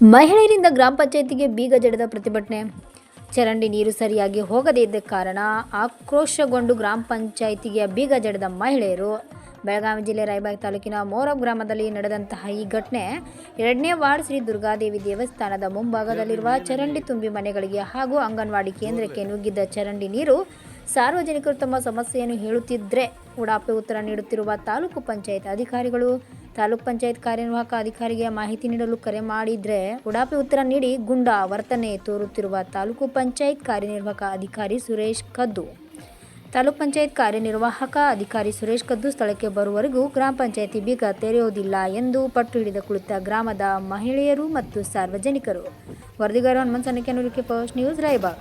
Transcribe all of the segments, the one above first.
ಮಹಿಳೆಯರಿಂದ ಗ್ರಾಮ ಪಂಚಾಯತಿಗೆ ಬೀಗ ಜಡಿದ ಪ್ರತಿಭಟನೆ. ಚರಂಡಿ ನೀರು ಸರಿಯಾಗಿ ಹೋಗದೇ ಇದ್ದ ಕಾರಣ ಆಕ್ರೋಶಗೊಂಡು ಗ್ರಾಮ ಪಂಚಾಯಿತಿಗೆ ಬೀಗ ಜಡಿದ ಮಹಿಳೆಯರು. ಬೆಳಗಾವಿ ಜಿಲ್ಲೆ ರಾಯಬಾಗ್ ತಾಲೂಕಿನ ಮೋರಬ್ ಗ್ರಾಮದಲ್ಲಿ ನಡೆದಂತಹ ಈ ಘಟನೆ ಎರಡನೇ ವಾರ್ಡ್ ಶ್ರೀ ದುರ್ಗಾದೇವಿ ದೇವಸ್ಥಾನದ ಮುಂಭಾಗದಲ್ಲಿರುವ ಚರಂಡಿ ತುಂಬಿ ಮನೆಗಳಿಗೆ ಹಾಗೂ ಅಂಗನವಾಡಿ ಕೇಂದ್ರಕ್ಕೆ ನುಗ್ಗಿದ್ದ ಚರಂಡಿ ನೀರು ಸಾರ್ವಜನಿಕರು ತಮ್ಮ ಸಮಸ್ಯೆಯನ್ನು ಹೇಳುತ್ತಿದ್ದರೆ ಉಡಾಪೆ ಉತ್ತರ ನೀಡುತ್ತಿರುವ ತಾಲೂಕು ಪಂಚಾಯತ್ ಅಧಿಕಾರಿಗಳು ತಾಲೂಕ್ ಪಂಚಾಯತ್ ಕಾರ್ಯನಿರ್ವಾಹಕ ಅಧಿಕಾರಿಗೆ ಮಾಹಿತಿ ನೀಡಲು ಕರೆ ಮಾಡಿದ್ರೆ ಉಡಾಪಿ ಉತ್ತರ ನೀಡಿ ಗುಂಡಾ ವರ್ತನೆ ತೋರುತ್ತಿರುವ ತಾಲೂಕು ಪಂಚಾಯತ್ ಕಾರ್ಯನಿರ್ವಾಹಕ ಅಧಿಕಾರಿ ಸುರೇಶ್ ಕದ್ದು. ತಾಲೂಕ್ ಪಂಚಾಯತ್ ಕಾರ್ಯನಿರ್ವಾಹಕ ಅಧಿಕಾರಿ ಸುರೇಶ್ ಕದ್ದು ಸ್ಥಳಕ್ಕೆ ಬರುವವರೆಗೂ ಗ್ರಾಮ ಪಂಚಾಯತಿ ಬೀಗ ತೆರೆಯುವುದಿಲ್ಲ ಎಂದು ಪಟ್ಟು ಹಿಡಿದ ಕುಳಿತ ಗ್ರಾಮದ ಮಹಿಳೆಯರು ಮತ್ತು ಸಾರ್ವಜನಿಕರು. ವರದಿಗಾರ ಹನುಮಂತ ಸನಕೆನೂರಿಕೆ ಪೋಸ್ಟ್ ನ್ಯೂಸ್, ರಾಯಬಾಗ್.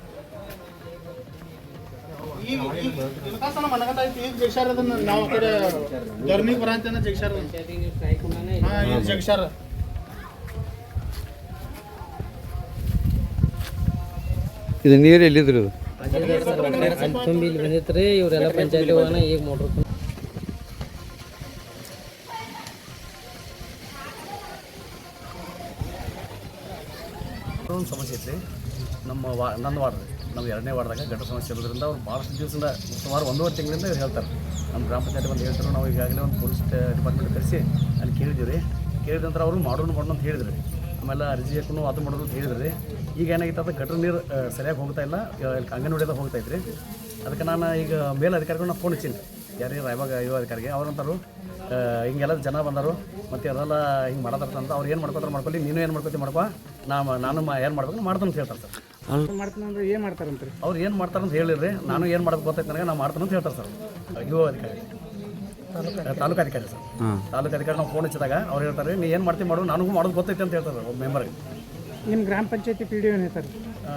ಈಗ ಈಗ ವಿಕಾಸನ ಮನಗಂಡ ಐತಿ ಈಗ ಜಗಶಾರ ಅದನ್ನ ನಾವು ಆ ಕಡೆ ಜರ್ನಿಗೆ ಬರಂತೇನ ಜಗಶಾರ ಹಾ ಈಗ ಜಗಶಾರ ಇದು ನೀರು ಎಲ್ಲಿದ್ರು ಇದು? ತುಂಬಿ ಇಲ್ಲಿ ಇವರೆಲ್ಲ ಪಂಚಾಯತಿ ಹೋಗೋಣ ಈಗ ಮೋಟ್ರ್ ಒಂದು ಸಮಸ್ಯೆ ಐತಿ ನಮ್ಮ ವಾ ನನ್ನ ವಾರ್ಡ್ ನಮ್ಮ ಎರಡನೇ ವಾರ್ದಾಗ ಗಟ್ಟ ಸಮಸ್ಯೆ ಇರೋದ್ರಿಂದ ಅವ್ರು ಭಾಳಷ್ಟು ದಿವಸದಿಂದ ಸುಮಾರು ಒಂದೂವರೆ ತಿಂಗಳಿಂದ ಇವ್ರು ಹೇಳ್ತಾರೆ. ನಮ್ಮ ಗ್ರಾಮ ಪಂಚಾಯತಿ ಬಂದು ಹೇಳ್ತಾರೆ, ನಾವು ಈಗಾಗಲೇ ಒಂದು ಪೊಲೀಸ್ ಡಿಪಾರ್ಟ್ಮೆಂಟ್ ಕರೆಸಿ ಅಲ್ಲಿ ಕೇಳಿದ್ದೀವಿ ಕೇಳಿದ ನಂತರ ಅವರು ಮಾಡೋಣ ಮಾಡೋಣ ಅಂತ ಹೇಳಿದ್ರು. ಆಮೇಲೆ ಅರ್ಜಿ ಹಾಕೊಂಡು ಅದು ಮಾಡೋದು ಅಂತ ಹೇಳಿದ್ರು. ಈಗ ಏನಾಗಿತ್ತು ಅದು ಗಟ್ರ ನೀರು ಸರಿಯಾಗಿ ಹೋಗ್ತಾ ಇಲ್ಲ ಅಂಗನವಾಡಿದಾಗ ಹೋಗ್ತಾ ಇದ್ರಿ. ಅದಕ್ಕೆ ನಾನು ಈಗ ಮೇಲ್ ಅಧಿಕಾರಿಗಳನ್ನ ಫೋನ್ ಹಚ್ಚೀನಿ. ಯಾರಿಗೆ ರಾಯಬಾಗ ಯುವ ಅಧಿಕಾರಿಗೆ ಅವ್ರಂತಾರು ಹಿಂಗೆಲ್ಲ ಜನ ಬಂದರು, ಮತ್ತು ಅದೆಲ್ಲ ಹಿಂಗೆ ಅಂತ ಅವ್ರು ಏನು ಮಾಡ್ಕೋತಾರೆ ಮಾಡ್ಕೊಳ್ಳಿ ನೀನು ಏನು ಮಾಡ್ಕೋತಿ ಮಾಡ್ಕೊ ನಾ ನಾನು ಏನು ಮಾಡ್ಬೇಕು ಮಾಡ್ತಾನೆ ಅಂತ ಹೇಳ್ತಾರೆ ಸರ್. ಮಾಡ್ತಾನೆ ಏನು ಏನ್ ಮಾಡ್ತಾರಂತ್ರಿ? ಅವ್ರು ಏನು ಮಾಡ್ತಾರೆ ಅಂತ ಹೇಳಿರಿ ನಾನು ಏನು ಮಾಡೋದು ಗೊತ್ತೈತೆ ನನಗೆ ನಾನು ಮಾಡ್ತಾನೆ ಅಂತ ಹೇಳ್ತಾರೆ ಸರ್. ಯುವ ಅಧಿಕಾರಿ. ತಾಲೂಕು ಅಧಿಕಾರಿ ಸರ್. ತಾಲೂಕು ಅಧಿಕಾರಿ ನಾವು ಫೋನ್ ಹಚ್ಚಿದಾಗ ಅವ್ರು ಹೇಳ್ತಾರೆ ನೀ ಏನು ಮಾಡ್ತೀವಿ ಮಾಡು ನನಗೂ ಮಾಡೋದು ಗೊತ್ತೈತೆ ಅಂತ ಹೇಳ್ತಾರೆ ಒಬ್ಬ ಮೆಂಬರ್ಗೆ ನಿಮ್ಮ ಗ್ರಾಮ ಪಂಚಾಯತಿ ಪಿ ಡಿ ಒ ಹೇಳ್ತಾರೆ?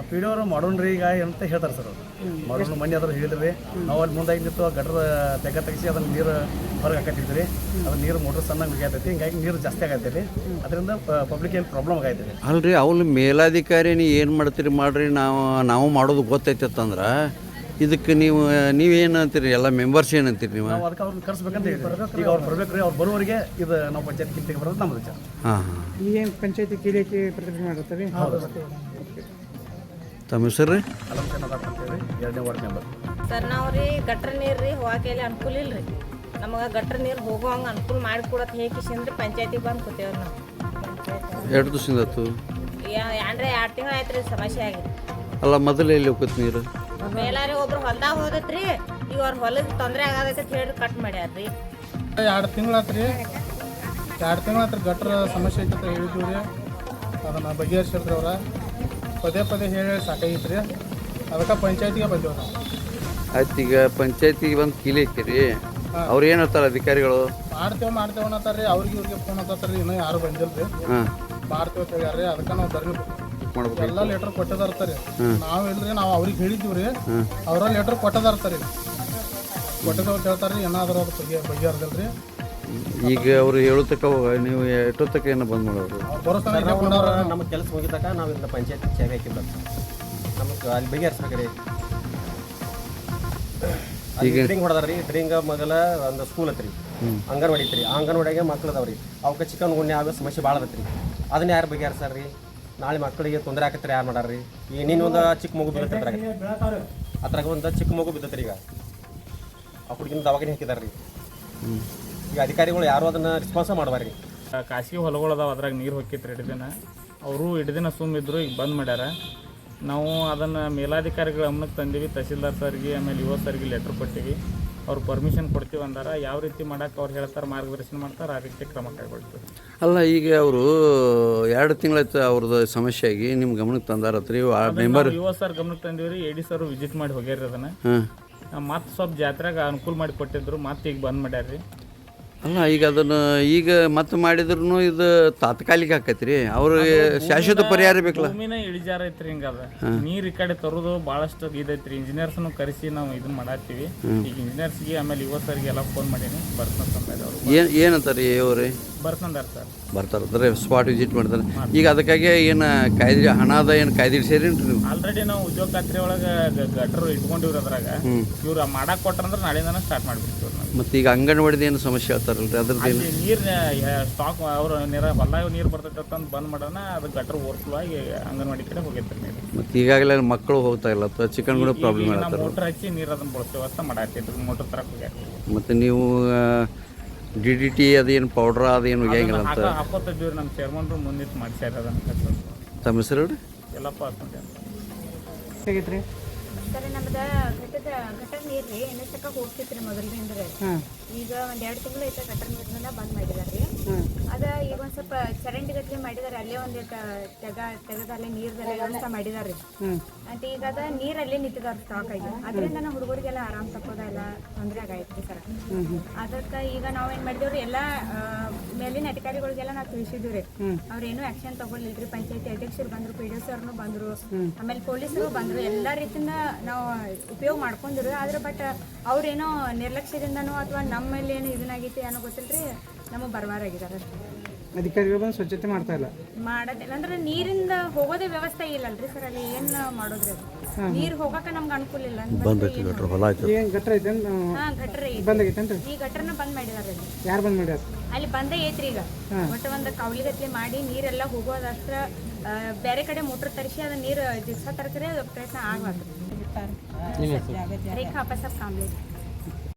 ಪಿ ಡಿ ಅವರು ಮಾಡೋಣ್ರಿ ಈಗ ಅಂತ ಹೇಳ್ತಾರೆ ಸರ್ ಅವರು. ಮಾಡೋಣ ಮನೆ ಅದ್ರ ಹೇಳಿದ್ರಿ ನಾವು ಅಲ್ಲಿ ಮುಂದಾಗಿ ನಿಂತು ಗಟ್ರ ತೆಗ ತೆಗಿಸಿ ಅದನ್ನ ನೀರು ಹೊರಗೆ ಹಾಕತ್ತಿದ್ರಿ ಅದು ನೀರು ಮೋಟ್ರ್ ಸಣ್ಣ ಮುಗಿಯತೈತಿ ಹಿಂಗಾಗಿ ನೀರು ಜಾಸ್ತಿ ಆಗತ್ತೈತಿ ಅದರಿಂದ ಪಬ್ಲಿಕ್ ಏನು ಪ್ರಾಬ್ಲಮ್ ಆಗೈತಿ ಅಲ್ರಿ ಅವ್ನು ಮೇಲಾಧಿಕಾರಿ ನೀ ಏನು ಮಾಡ್ತೀರಿ ಮಾಡ್ರಿ ನಾವು ನಾವು ಮಾಡೋದು ಗೊತ್ತೈತಂದ್ರೆ ಇದಕ್ಕೆ ನೀವು ನೀವೇನು ಅಂತೀರಿ? ಎಲ್ಲ ಮೆಂಬರ್ಸ್ ಏನಂತೀರಿ ನೀವು? ನಾವು ಅದಕ್ಕೆ ಅವ್ರನ್ನ ಕರ್ಸ್ಬೇಕಂತ ಹೇಳಿ ಈಗ ಅವ್ರು ಬರ್ಬೇಕು ರೀ ಅವ್ರು ಬರುವವರಿಗೆ ಇದು ನಾವು ಪಂಚಾಯತ್ ಕಿಂತಿಗೆ ಬರೋದು ನಮ್ಮ ವಿಚಾರ. ಹಾಂ ಹಾಂ. ಈಗೇನು ಪಂಚಾಯತಿ ಕೀಳಿಕೆ ಪ್ರತಿಭಟನೆ ಮಾಡುತ್ತಾರೆ ತಮ್ಮ ಹೆಸರು ರೀ? ಎರಡನೇ ವಾರ್ಡ್ ಮೆಂಬರ್ ಸರ್ ನಾವು ರೀ ಗಟ್ರ ನೀರು ರೀ ಹೋಗಕ್ಕೆ ಅನುಕೂಲ ಇಲ್ಲ ರೀ ನಮಗೆ ಗಟ್ರ ನೀರು ಹೋಗೋ ಹಂಗೆ ಅನುಕೂಲ ಮಾಡಿಕೊಡತ್ತೆ ಹೇಗೆ ಅಂದ್ರೆ ಪಂಚಾಯತಿಗೆ ಬಂದು ಕೂತೇವ್ರಿ ನಾವು. ಎರಡು ದಿವಸದಿಂದ ಆಯ್ತು ಯಾ- ಅಂದ್ರೆ ಎರಡು ತಿಂಗಳು ಆಯ್ತು ರೀ ಸಮಸ್ಯೆ ಆಗಿ ಅಲ್ಲ ಮೊದಲು ಎಲ್ಲಿ ಹೋಗುತ್ತೆ ನೀರು? ಮೇಲಾರಿ ಒಬ್ರು ಹೊಲ್ದಾಗ ಹೋದತ್ರಿ ಈಗ ಅವ್ರ ಹೊಲಕ್ಕೆ ತೊಂದರೆ ಆಗದಕ್ಕೆ ಅಂತ ಹೇಳಿ ಕಟ್ ಮಾಡ್ಯಾರ್ರಿ. ಎರಡು ತಿಂಗಳಾತ್ರಿ ಎರಡು ತಿಂಗಳಾತ್ರಿ ಗಟ್ರ ಸಮಸ್ಯೆ ಐತೆ ಅಂತ ಹೇಳಿದ್ವಿ ರೀ ಅದನ್ನು ಬಗೆಹರಿಸಿರ್ರಿ ಅವ್ರ. ಪದೇ ಪದೇ ಹೇಳಿ ಸಾಕಾಗಿತ್ತು ರೀ ಅದಕ್ಕೆ ಪಂಚಾಯತಿಗೆ ಬಂದೇವು ನಾವು. ಆಯ್ತು ಈಗ ಪಂಚಾಯತಿಗೆ ಬಂದು ಕೀಲಿ ಹಾಕಿರಿ ಅವ್ರು ಏನು ಹೇಳ್ತಾರೆ ಅಧಿಕಾರಿಗಳು? ಮಾಡ್ತೇವೆ ಮಾಡ್ತೇವೆ ಅನ್ನತ್ತಾರ್ರಿ ಅವ್ರಿಗೆ ಇವ್ರಿಗೆ ಫೋನ್ ಹತ್ತತ್ರಿ ಇನ್ನೂ ಯಾರು ಬಂದಿಲ್ಲ ರೀ ಹಾಂ. ಮಾಡ್ತೇವೆ ಅಂತ ಹೇಳ್ಯಾರ್ರಿ ಅದಕ್ಕೆ ನಾವು ಮಾಡ್ಬೇಕು. ಎಲ್ಲ ಲೆಟರ್ ಕೊಟ್ಟದಾರ್ತಾರೆ ನಾವು ಇಲ್ರಿ ನಾವು ಅವ್ರಿಗೆ ಹೇಳಿದ್ದೀವಿ ರೀ ಅವರ ಲೆಟರ್ ಕೊಟ್ಟದಾರ್ತಾರೆ ಕೊಟ್ಟದ ಅಂತ ಹೇಳ್ತಾರೆ ರೀ ಏನಾದರೂ ಅದು ಬಗ್ಗೆ ಬಗೆಹರ್ದಲ್ರಿ. ಈಗ ಅವ್ರು ಹೇಳೋತಕ್ಕ ನೀವು ಎಷ್ಟೊತ್ತಕ್ಕೆ ಏನು ಬಂದ್ ಮಾಡೋರು? ನಮ್ಮ ಕೆಲಸ ಮುಗಿದಾಗ ನಾವು ಇಲ್ಲ ಪಂಚಾಯತ್ ಚಾವಿ ಹಾಕಿಲ್ಲ ನಮಗೆ ಅಲ್ಲಿ ಬಗೆಹರಿಸ್ಬೇಕ್ರಿ ಈಗ ಡ್ರಿಂಗ್ ಹೊಡೆದಾರ್ರಿ ಡ್ರಿಂಗ್ ಮೊದಲ ಒಂದು ಸ್ಕೂಲ್ ಐತ್ರಿ. ಅಂಗನವಾಡಿ ಐತ್ರಿ. ಆ ಅಂಗನವಾಡಿಯಾಗೆ ಮಕ್ಳು ಅದಾವ್ರಿ. ಅವಕ್ಕೆ ಚಿಕನ್ ಗುಣ್ಯ ಆಗೋ ಸಮಸ್ಯೆ ಭಾಳ ಅದತ್ರಿ. ಅದನ್ನ ಯಾರು ಬಗೆಹರಿಸ್ತಾರ್ರಿ ನಾಳೆ ಮಕ್ಕಳಿಗೆ ತೊಂದರೆ ಆಕತ್ರಿ ಯಾರು ಮಾಡಾರ್ರಿ? ಈಗ ನೀನು ಒಂದು ಚಿಕ್ಕ ಮಗು ಬಿದ್ದತ್ರಿ ಅದ್ರಾಗ. ಅದ್ರಾಗ ಒಂದು ಚಿಕ್ಕ ಮಗು ಬಿದ್ದತ್ರಿ ಈಗ. ಆ ಹುಡುಗಿನ ದವಾಖಾನೆ ಹಾಕಿದಾರ್ರಿ. ಈಗ ಅಧಿಕಾರಿಗಳು ಯಾರು ಅದನ್ನ ರೆಸ್ಪಾನ್ಸ್ ಮಾಡಬಾರ್ರಿ? ಖಾಸಗಿ ಹೊಲಗಳು ಅದಾವ ಅದ್ರಾಗ ನೀರು ಹೊಕ್ಕಿತ್ತು ಎರಡು ದಿನ. ಅವರು ಎರಡು ದಿನ ಸುಮ್ಮಿದ್ರು ಈಗ ಬಂದ್ ಮಾಡ್ಯಾರ. ನಾವು ಅದನ್ನು ಮೇಲಾಧಿಕಾರಿಗಳ ಗಮನಕ್ಕೆ ತಂದೀವಿ ತಹಸೀಲ್ದಾರ್ ಸರ್ಗೆ ಆಮೇಲೆ ಯುವ ಸರ್ಗೆ ಲೆಟ್ರ್ ಕೊಟ್ಟಿವಿ. ಅವ್ರು ಪರ್ಮಿಷನ್ ಕೊಡ್ತೀವಿ ಅಂದಾರ. ಯಾವ ರೀತಿ ಮಾಡಕ್ಕೆ ಅವ್ರು ಹೇಳ್ತಾರೆ ಮಾರ್ಗದರ್ಶನ ಮಾಡ್ತಾರೆ ಆ ರೀತಿ ಕ್ರಮ ಕೈಗೊಳ್ತೀವಿ. ಅಲ್ಲ ಈಗ ಅವರು ಎರಡು ತಿಂಗಳಾಯ್ತು ಅವ್ರದ್ದು ಸಮಸ್ಯೆ ಆಗಿ ನಿಮ್ಮ ಗಮನಕ್ಕೆ ತಂದಾರತ್ರಿ? ಆ ಮೆಂಬರ್ ಯುವ ಸರ್ ಗಮನಕ್ಕೆ ತಂದೀವಿ ರೀ ಎ ಡಿ ಸರ್ ವಿಸಿಟ್ ಮಾಡಿ ಹೋಗ್ಯಾರ ಅದನ್ನು. ಹಾಂ. ಮತ್ತೆ ಸ್ವಲ್ಪ ಜಾತ್ರೆಗೆ ಅನುಕೂಲ ಮಾಡಿ ಕೊಟ್ಟಿದ್ರು ಮತ್ತೆ ಈಗ ಬಂದ್ ಮಾಡ್ಯಾರ ರೀ ಅಲ್ಲ ಈಗ ಅದನ್ನು ಈಗ ಮತ್ತೆ ಮಾಡಿದ್ರು ಇದು ತಾತ್ಕಾಲಿಕ ಆಕೈತಿ ರೀ ಅವ್ರಿಗೆ ಶಾಶ್ವತ ಪರಿಹಾರ ಬೇಕಲ್ಲ. ಭೂಮಿನ ಇಳಿಜಾರ ಐತ್ರಿ ಹಿಂಗದ ನೀರ್ ಈ ಕಡೆ ತರೋದು ಬಹಳಷ್ಟು ಇದೈತ್ರಿ ಇಂಜಿನಿಯರ್ಸ್ನು ಕರೆಸಿ ನಾವು ಇದನ್ನ ಮಾಡತ್ತೀವಿ. ಈಗ ಇಂಜಿನಿಯರ್ಸ್ಗೆ ಆಮೇಲೆ ಯುವ ಸರ್ಗೆ ಎಲ್ಲ ಫೋನ್ ಮಾಡೀನಿ ಬರ್ತಾರೆ ಅವ್ರು. ಏನು ಏನಂತಾರೆ ಇವ್ರಿ ಬರ್ತಂದಾರ ಸರ್ ಬರ್ತಾರೆ. ಅಂದ್ರೆ ಸ್ಪಾಟ್ ವಿಸಿಟ್ ಮಾಡ್ತಾರೆ. ಈಗ ಅದಕ್ಕಾಗಿ ಏನು ಕಾಯ್ದೆ ಹಣದ ಏನು ಕಾಯ್ದೆ ಸೇರಿ ನೀವು? ಆಲ್ರೆಡಿ ನಾವು ಉದ್ಯೋಗ ಖಾತ್ರಿ ಒಳಗೆ ಗಟ್ರು ಇಟ್ಕೊಂಡಿವ್ರಿ ಅದ್ರಾಗ. ಇವ್ರು ಮಾಡಕ್ ಕೊಟ್ರಂದ್ರೆ ನಾಳೆಯಿಂದನ ಸ್ಟಾರ್ಟ್ ಮಾಡ್ಬಿಡ್ತೀವಿ ಮತ್ತೆ ಈಗ ಅಂಗನವಾಡಿದ ಏನು ಸಮಸ್ಯೆ ಹೇಳ್ತಾರಲ್ರಿ? ಅದ್ರದ್ದು ಏನು? ನೀರು ಸ್ಟಾಕ್ ಅವರು ನೀರ ಹೊಲ ನೀರು ಬರ್ತೈತೆ ಅಂತಂದು ಬಂದ್ ಮಾಡೋಣ ಅದು ಗಟ್ರ ಓವರ್ಫ್ಲೋ ಆಗಿ ಅಂಗನವಾಡಿ ಕಡೆ ಹೋಗೈತೆ ನೀರು ಮತ್ತು ಈಗಾಗಲೇ ಮಕ್ಕಳು ಹೋಗ್ತಾ ಇಲ್ಲ ಅಥವಾ ಚಿಕನ್ ಕೂಡ ಪ್ರಾಬ್ಲಮ್ ಮೋಟರ್ ಹಚ್ಚಿ ನೀರು ಅದನ್ನ ಬಳಸ್ತೇವೆ ವ್ಯವಸ್ಥೆ ಮಾಡಾಕೈತಿ ಮೋಟ್ರ್ ತರಕ್ಕೆ ಹೋಗ್ಯಾರ. ಮತ್ತು ನೀವು ಡಿ ಡಿ ಟಿ ಅದೇನು ಪೌಡ್ರ ಅದೇನು ಹೇಗಿಲ್ಲ ಅಂತ. ಹಾಕ ಹಾಕೋತಿದ್ದೀವಿ ನಮ್ಮ ಚೇರ್ಮನ್ರು ಮುಂದಿಟ್ಟು ಮಾಡ್ಸ್ಯಾರ ಅದನ್ನ ತಮ್ಮ ಹೆಸರು ಎಲ್ಲಪ್ಪ ಅಂತ ಸರ್ ನಮ್ದ ಘಟದ ಘಟದ ನೀರ್ ರೀ ಎಣ್ಣೆಸಕ್ಕ ಹೋಗ್ತಿತ್ತು ರೀ ಮೊದಲಿನಿಂದ ರೀ ಈಗ ಒಂದ್ ಎರಡು ತಿಂಗಳು ಐತೆ ಘಟದ ನೀರ್ನ ಬಂದ್ ಮಾಡಿದಾರೆ ರೀ. ಅದ ಈಗ ಒಂದ್ ಸ್ವಲ್ಪ ಚರಂಡಿ ಗಟ್ಲೆ ಮಾಡಿದಾರೆ ಅಲ್ಲೇ ಒಂದ್ ತೆಗ ತೆಗದ ಅಲ್ಲೇ ನೀರ್ದಲ್ಲೇ ವ್ಯವಸ್ಥೆ ಮಾಡಿದಾರೆ ಅಂತ ಈಗ ಅದ ನೀರ್ ಅಲ್ಲೇ ನಿಂತಿದಾರ ಸ್ಟಾಕ್ ಆಗಿ. ಅದರಿಂದ ನಾವು ಹುಡುಗರಿಗೆಲ್ಲ ಆರಾಮ್ ತಕ್ಕೋದೆಲ್ಲ ತೊಂದ್ರೆ ಆಗೈತ್ರಿ ಸರ್. ಅದಕ್ಕ ಈಗ ನಾವೇನ್ ಏನ್ ಮಾಡಿದೇವ್ರಿ ಎಲ್ಲಾ ಮೇಲಿನ ಅಧಿಕಾರಿಗಳಿಗೆಲ್ಲ ನಾವು ತಿಳಿಸಿದ್ವಿ ಅವ್ರೇನು ಆಕ್ಷನ್ ತಗೊಳ್ಳಿಲ್ರಿ ಪಂಚಾಯತಿ ಅಧ್ಯಕ್ಷರು ಬಂದ್ರು ಪಿ ಡಿ ಸರ್ನು ಬಂದ್ರು ಆಮೇಲೆ ಪೊಲೀಸರು ಬಂದ್ರು ಎಲ್ಲಾ ರೀತಿಯಿಂದ ನಾವು ಉಪಯೋಗ ಮಾಡ್ಕೊಂಡಿರು ಆದ್ರೆ ಬಟ್ ಅವ್ರೇನೋ ನಿರ್ಲಕ್ಷ್ಯದಿಂದನೋ ಅಥವಾ ನಮ್ಮಲ್ಲಿ ಏನು ಇದನ್ನಾಗೈತಿ ಅನ್ನೋ ಗೊತ್ತಿಲ್ರಿ ನಮಗೆ ಬರಬಾರಾಗಿದ್ದಾರೆ ಅಧಿಕಾರಿಗಳು ಬಂದು ಸ್ವಚ್ಛತೆ ಮಾಡ್ತಾ ಇಲ್ಲ? ಮಾಡೋದಿಲ್ಲ. ಅಂದ್ರೆ ನೀರಿಂದ ಹೋಗೋದೇ ವ್ಯವಸ್ಥೆ ಇಲ್ಲಲ್ರಿ ಸರ್ ಅಲ್ಲಿ ಏನು ಮಾಡೋದ್ರಿ ನೀರು ನೀರ್ ಹೋಗಕ ನಮ್ಗೆ ಅನುಕೂಲ ಇಲ್ಲ. ಬಂದೈತಿ ಗಟ್ರ ಹೊಲ ಏನು ಗಟ್ರ ಐತೆ ಹಾ ಗಟ್ರ ಬಂದಾಗೈತೆ ಈ ಗಟ್ರನ ಬಂದ್ ಮಾಡಿದಾರೆ ಅಲ್ಲಿ. ಯಾರು ಬಂದ್ ಮಾಡ್ಯಾರ? ಅಲ್ಲಿ ಬಂದೇ ಐತ್ರಿ ಈಗ. ಒಟ್ಟು ಒಂದು ಕೌಲಿಗತ್ಲೆ ಮಾಡಿ ನೀರೆಲ್ಲ ಹೋಗೋದಷ್ಟ ಬೇರೆ ಕಡೆ ಮೋಟ್ರ್ ತರಿಸಿ ಅದ ನೀರು ದಿವಸ ತರಕರೆ ಪ್ರಯತ್ನ ಆಗ್ಬಾರ್ದು. रेखा पर सब काम लेती